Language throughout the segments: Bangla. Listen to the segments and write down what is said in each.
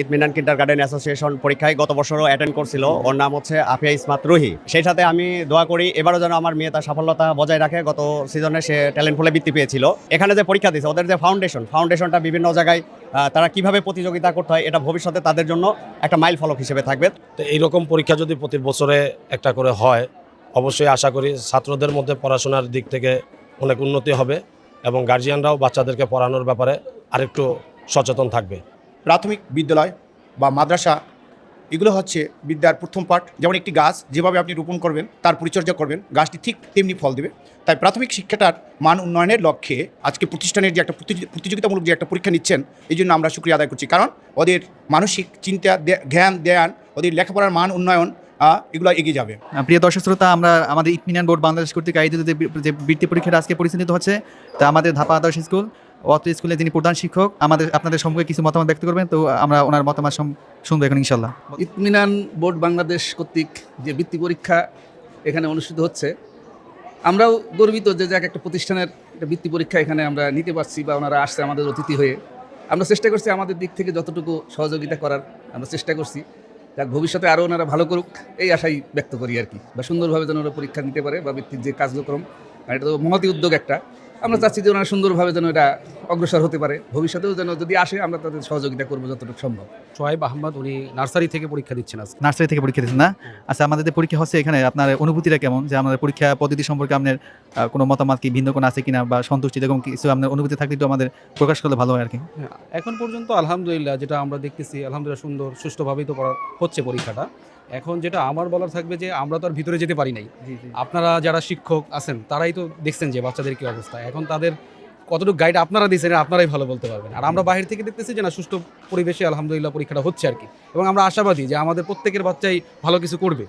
ইতমিনান কিন্ডার গার্ডেন অ্যাসোসিয়েশন পরীক্ষায় গত বছরও অ্যাটেন্ড করছিল। ওর নাম হচ্ছে আফিয়া ইসমাত রুহি। সেই সাথে আমি দোয়া করি, এবারও যেন আমার মেয়ে তার সাফল্যতা বজায় রাখে। গত সিজনে সে ট্যালেন্ট ফুলে বৃত্তি পেয়েছিল। এখানে যে পরীক্ষা দিয়েছে, ওদের যে ফাউন্ডেশন ফাউন্ডেশনটা বিভিন্ন জায়গায় তারা কীভাবে প্রতিযোগিতা করতে হয়, এটা ভবিষ্যতে তাদের জন্য একটা মাইল ফলক হিসেবে থাকবে। তো এইরকম পরীক্ষা যদি প্রতি বছরে একটা করে হয়, অবশ্যই আশা করি ছাত্রদের মধ্যে পড়াশোনার দিক থেকে অনেক উন্নতি হবে এবং গার্জিয়ানরাও বাচ্চাদেরকে পড়ানোর ব্যাপারে আরেকটু সচেতন থাকবে। প্রাথমিক বিদ্যালয় বা মাদ্রাসা, এগুলো হচ্ছে বিদ্যার প্রথম পাঠ। যেমন একটি গাছ, যেভাবে আপনি রোপণ করবেন, তার পরিচর্যা করবেন, গাছটি ঠিক তেমনি ফল দেবে। তাই প্রাথমিক শিক্ষাটার মান উন্নয়নের লক্ষ্যে আজকে প্রতিষ্ঠানের যে একটা প্রতিযোগিতামূলক যে একটা পরীক্ষা নিচ্ছেন, এই জন্য আমরা সুক্রিয়া আদায় করছি। কারণ ওদের মানসিক চিন্তা জ্ঞান জ্ঞান, ওদের লেখাপড়ার মান উন্নয়ন এগুলো এগিয়ে যাবে। প্রিয় দর্শক শ্রোতা, আমরা আমাদের ইতমিনান বোর্ড বাংলাদেশ কর্তৃক আয়োজিত যে বৃত্তি পরীক্ষাটা আজকে পরিচালিত হচ্ছে, তা আমাদের ধাপা আদর্শ স্কুল। অত স্কুলে যিনি প্রধান শিক্ষক, আমাদের, আপনাদের সম্পর্কে কিছু মতামত ব্যক্ত করবেন? তো, আমরা ওনার মতামত শুনব এখন, ইনশাল্লাহ। ইতমিনান বোর্ড বাংলাদেশ কর্তৃক যে বৃত্তি পরীক্ষা এখানে অনুষ্ঠিত হচ্ছে, আমরাও গর্বিত যে যাক একটা প্রতিষ্ঠানের একটা বৃত্তি পরীক্ষা এখানে আমরা নিতে পারছি বা ওনারা আসছে আমাদের অতিথি হয়ে। আমরা চেষ্টা করছি আমাদের দিক থেকে যতটুকু সহযোগিতা করার, আমরা চেষ্টা করছি। যাক, ভবিষ্যতে আরও ওনারা ভালো করুক, এই আশাই ব্যক্ত করি আর কি। বা সুন্দরভাবে যেন ওরা পরীক্ষা নিতে পারে বা বৃত্তির যে কার্যক্রম এটা তো মহতি উদ্যোগ একটা। আমরা চাচ্ছি যে ওনারা সুন্দরভাবে যেন এটা অগ্রসর হতে পারে। ভবিষ্যতেও যেন যদি আসে আমরা তাদের সহযোগিতা করব যতটুকু সম্ভব। সোহাইব আহমদ উনি নার্সারি থেকে পরীক্ষা দিচ্ছেন আজকে। নার্সারি থেকে পরীক্ষা দিচ্ছেন না? আচ্ছা আমাদের যে পরীক্ষা হচ্ছে এখানে আপনার অনুভূতিটা কেমন? যে আমাদের পরীক্ষা পদ্ধতি সম্পর্কে আপনার কোনো মতামত কি ভিন্ন কোনো আছে কিনা বা সন্তুষ্টি এরকম কিছু আপনার অনুভূতি থাকলে একটু আমাদের প্রকাশ করলে ভালো হয় আর কি। হ্যাঁ, এখন পর্যন্ত আলহামদুলিল্লাহ যেটা আমরা দেখতেছি আলহামদুলিল্লাহ সুন্দর সুষ্ঠুভাবেই তো করা হচ্ছে পরীক্ষাটা। এখন যেটা আমার বলার থাকবে যে আমরা তো আর ভিতরে যেতে পারি নাই। আপনারা যারা শিক্ষক আছেন তারাই তো দেখছেন যে বাচ্চাদের কি অবস্থা। এখন তাদের কতটুকু গাইড আপনারা দিয়েছেন আপনারাই ভালো বলতে পারবেন। আর আমরা বাইরে থেকে দেখতেছি যে না সুষ্ঠু পরিবেশে আলহামদুলিল্লাহ পরীক্ষাটা হচ্ছে আর কি। এবং আমরা আশাবাদী যে আমাদের প্রত্যেকের বাচ্চাই ভালো কিছু করবে।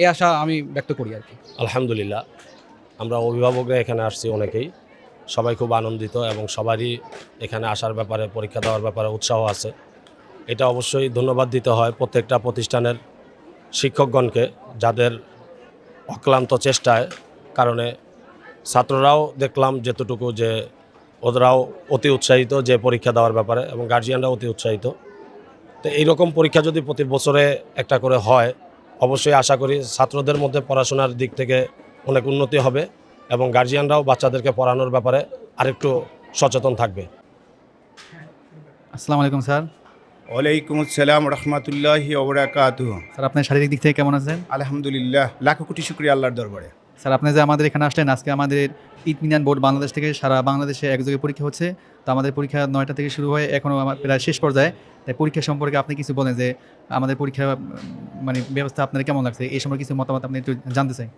এই আশা আমি ব্যক্ত করি আর কি। আলহামদুলিল্লাহ। আমরা অভিভাবকরা এখানে আসছি অনেকেই। সবাই খুব আনন্দিত এবং সবারই এখানে আসার ব্যাপারে পরীক্ষা দেওয়ার ব্যাপারে উৎসাহ আছে। এটা অবশ্যই ধন্যবাদ দিতে হয় প্রত্যেকটা প্রতিষ্ঠানের শিক্ষকগণকে যাদের অক্লান্ত চেষ্টায় কারণে ছাত্ররাও দেখলাম যেতটুকু যে ওদেরাও অতি উৎসাহিত যে পরীক্ষা দেওয়ার ব্যাপারে এবং গার্জিয়ানরাও অতি উৎসাহিত। তো এইরকম পরীক্ষা যদি প্রতি বছরে একটা করে হয়, অবশ্যই আশা করি ছাত্রদের মধ্যে পড়াশোনার দিক থেকে অনেক উন্নতি হবে এবং গার্জিয়ানরাও বাচ্চাদেরকে পড়ানোর ব্যাপারে আরেকটু সচেতন থাকবে। আসসালামু আলাইকুম স্যার। ওয়ালাইকুম আসসালাম রহমতুল্লাহি ওবরাকাত স্যার আপনার শারীরিক দিক থেকে কেমন আছেন? আলহামদুলিল্লাহ লাখো কোটি শুক্রিয়া আল্লাহর দরবারে। স্যার আপনি যে আমাদের এখানে আসলেন আজকে আমাদের ইতমিনান বোর্ড বাংলাদেশ থেকে সারা বাংলাদেশে একযোগে পরীক্ষা হচ্ছে। তো আমাদের পরীক্ষা নয়টা থেকে শুরু হয়ে এখনও আমার প্রায় শেষ পর্যায়ে। তাই পরীক্ষা সম্পর্কে আপনি কিছু বলেন যে আমাদের পরীক্ষা মানে ব্যবস্থা আপনার কেমন লাগছে? এই সময় কিছু মতামত আপনি একটু জানতে চাই।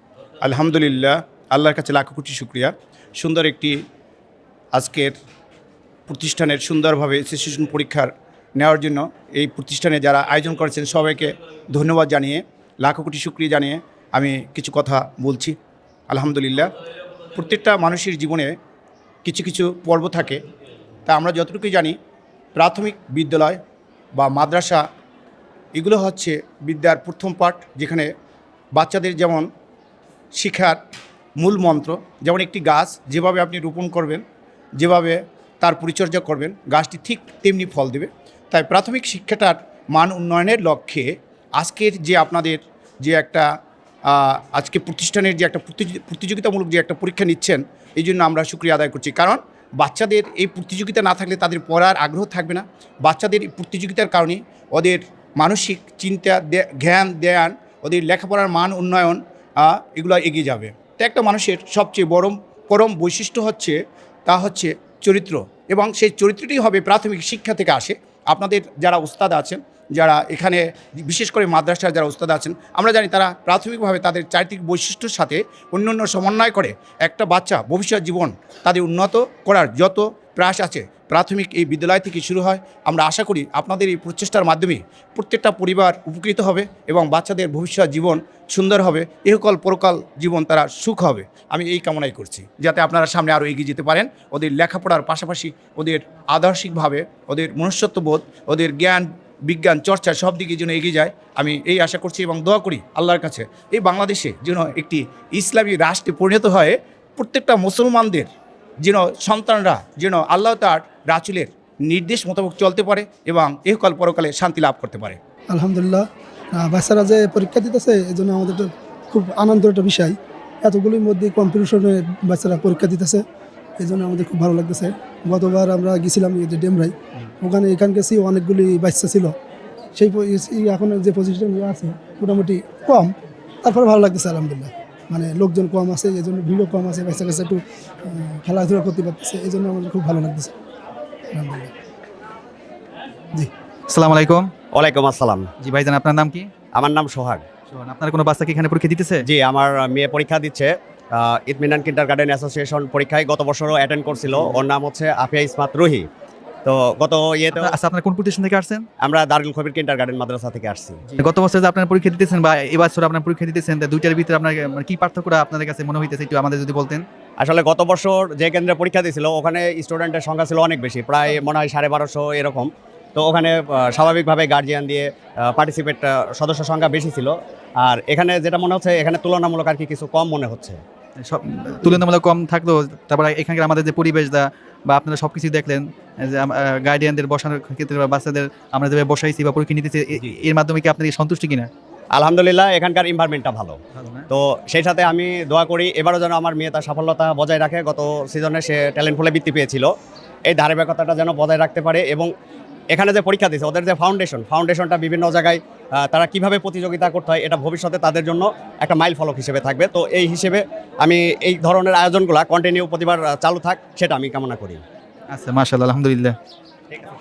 আলহামদুলিল্লাহ আল্লাহর কাছে লাখো কোটি শুক্রিয়া। সুন্দর একটি আজকের প্রতিষ্ঠানের সুন্দরভাবে সেশন পরীক্ষার নেওয়ার জন্য এই প্রতিষ্ঠানে যারা আয়োজন করেছেন সবাইকে ধন্যবাদ জানিয়ে, লাখো কোটি শুক্রিয়া জানিয়ে আমি কিছু কথা বলছি। আলহামদুলিল্লাহ, প্রত্যেকটা মানুষের জীবনে কিছু কিছু পর্ব থাকে। তা আমরা যতটুকু জানি, প্রাথমিক বিদ্যালয় বা মাদ্রাসা, এগুলো হচ্ছে বিদ্যার প্রথম পাঠ, যেখানে বাচ্চাদের যেমন শিক্ষার মূল মন্ত্র, যেমন একটি গাছ যেভাবে আপনি রোপণ করবেন, যেভাবে তার পরিচর্যা করবেন, গাছটি ঠিক তেমনি ফল দেবে। তাই প্রাথমিক শিক্ষাটার মান উন্নয়নের লক্ষ্যে আজকের যে আপনাদের যে একটা আজকে প্রতিষ্ঠানের যে একটা প্রতিযোগিতামূলক যে একটা পরীক্ষা নিচ্ছেন, এই জন্য আমরা সুক্রিয়া আদায় করছি। কারণ বাচ্চাদের এই প্রতিযোগিতা না থাকলে তাদের পড়ার আগ্রহ থাকবে না। বাচ্চাদের এই প্রতিযোগিতার কারণে ওদের মানসিক চিন্তা জ্ঞান জ্ঞান ওদের লেখাপড়ার মান উন্নয়ন এগুলো এগিয়ে যাবে। তো একটা মানুষের সবচেয়ে বড় পরম বৈশিষ্ট্য হচ্ছে, তা হচ্ছে চরিত্র। এবং সেই চরিত্রটি হবে প্রাথমিক শিক্ষা থেকে আসে। আপনাদের যারা উস্তাদ আছেন, যারা এখানে বিশেষ করে মাদ্রাসার যারা উস্তাদ আছেন, আমরা জানি তারা প্রাথমিকভাবে তাদের চারিত্রিক বৈশিষ্ট্যর সাথে অন্য অন্য সমন্বয় করে একটা বাচ্চা ভবিষ্যৎ জীবন তাদের উন্নত করার যত প্রয়াস আছে প্রাথমিক এই বিদ্যালয় থেকে শুরু হয়। আমরা আশা করি আপনাদের এই প্রচেষ্টার মাধ্যমে প্রত্যেকটা পরিবার উপকৃত হবে এবং বাচ্চাদের ভবিষ্যৎ জীবন সুন্দর হবে। ইহকাল পরকাল জীবন তারা সুখ হবে। আমি এই কামনাই করছি, যাতে আপনারা সামনে আরও এগিয়ে যেতে পারেন। ওদের লেখাপড়ার পাশাপাশি ওদের আদর্শিকভাবে, ওদের মনুষ্যত্ববোধ, ওদের জ্ঞান, বিজ্ঞান, চর্চা সব দিকে যেন এগিয়ে যায়। আমি এই আশা করছি এবং দোয়া করি আল্লাহর কাছে, এই বাংলাদেশে যেন একটি ইসলামী রাষ্ট্রে পরিণত হয়ে। প্রত্যেকটা মুসলমানদের যেন সন্তানরা যেন আল্লাহ তার রাচুলের নির্দেশ মোতাবেক চলতে পারে এবং এহকাল পরকালে শান্তি লাভ করতে পারে। আলহামদুলিল্লাহ। বাচ্চারা যে পরীক্ষা দিতেছে এই জন্য আমাদের খুব আনন্দের একটা বিষয়। এতগুলির মধ্যে কম্পিটিশনে বাচ্চারা পরীক্ষা দিতেছে এই জন্য আমাদের খুব ভালো লাগতেছে। গতবার আমরা গেছিলাম যে ডেমরাই, ওখানে এখান গেছি অনেকগুলি বাচ্চা ছিল। সেই এখন যে পজিশন আছে, মোটামুটি কম, তারপরে ভালো লাগতেছে, আলহামদুলিল্লাহ। মানে লোকজন কম আছে এই জন্য ভিড়ও কম আছে, বাচ্চা কাছে একটু খেলাধুলা করতে পারতেছে এই জন্য আমাদের খুব ভালো লাগতেছে। জি। আসসালামু আলাইকুম ওয়ালাইকুম আসসালাম। জি ভাইজান আপনার নাম কি? আমার নাম সোহাগ। আপনার কোনো বাচ্চা কি এখানে পরীক্ষা দিতেছে? জি আমার মেয়ে পরীক্ষা দিচ্ছে ইতমিনান গার্ডেন অ্যাসোসিয়েশন পরীক্ষায় গত বছরও অ্যাটেন্ড করছিল। ওর নাম হচ্ছে আফিয়া ইসমাত রুহি। তো গত ইয়েতে আপনার- আচ্ছা আপনার কোন প্রতিষ্ঠান থেকে আসছেন? আমরা দারুল খবির কিন্টার গার্ডেন মাদ্রাসা থেকে আসছি। গত বছর যে আপনার পরীক্ষা দিতেছেন বা এবছর আপনার পরীক্ষা দিতেছেন দুইটার ভিতরে আপনার মানে কি পার্থক্যটা আপনাদের কাছে মনে হইতেছে একটু আমাদের যদি বলতেন? আসলে গত বছর যে কেন্দ্রে পরীক্ষা দিয়েছিল ওখানে স্টুডেন্টের সংখ্যা ছিল অনেক বেশি প্রায় মনে হয় সাড়ে বারোশো এরকম। তো ওখানে স্বাভাবিকভাবে গার্জিয়ান দিয়ে পার্টিসিপেট সদস্য সংখ্যা বেশি ছিল। আর এখানে যেটা মনে হচ্ছে এখানে তুলনামূলক আর কি কিছু কম মনে হচ্ছে। সব তুলনামূলক কম থাকলেও তারপরে এখানকার আমাদের যে পরিবেশটা বা আপনারা সব কিছু দেখলেন যে গার্ডিয়ানদের বসানোর ক্ষেত্রে বা বাচ্চাদের আমরা যেভাবে বসাইছি বা পরীক্ষা নিতেছি এর মাধ্যমে কি আপনার সন্তুষ্টি কিনা? আলহামদুলিল্লাহ এখানকার এনভায়রনমেন্টটা ভালো। তো সেই সাথে আমি দোয়া করি এবারও যেন আমার মেয়ে তার সাফল্যতা বজায় রাখে। গত সিজনে সে ট্যালেন্ট ফুলে বৃত্তি পেয়েছিল। এই ধারাবাহিকতাটা যেন বজায় রাখতে পারে এবং এখানে যে পরীক্ষা দিয়েছে ওদের যে ফাউন্ডেশন ফাউন্ডেশনটা বিভিন্ন জায়গায় তারা কীভাবে প্রতিযোগিতা করতে হয় এটা ভবিষ্যতে তাদের জন্য একটা মাইল ফলক হিসেবে থাকবে। তো এই হিসেবে আমি এই ধরনের আয়োজনগুলো কন্টিনিউ প্রতিবার চালু থাক সেটা আমি কামনা করি। আচ্ছা মাশাআল্লাহ আলহামদুলিল্লাহ।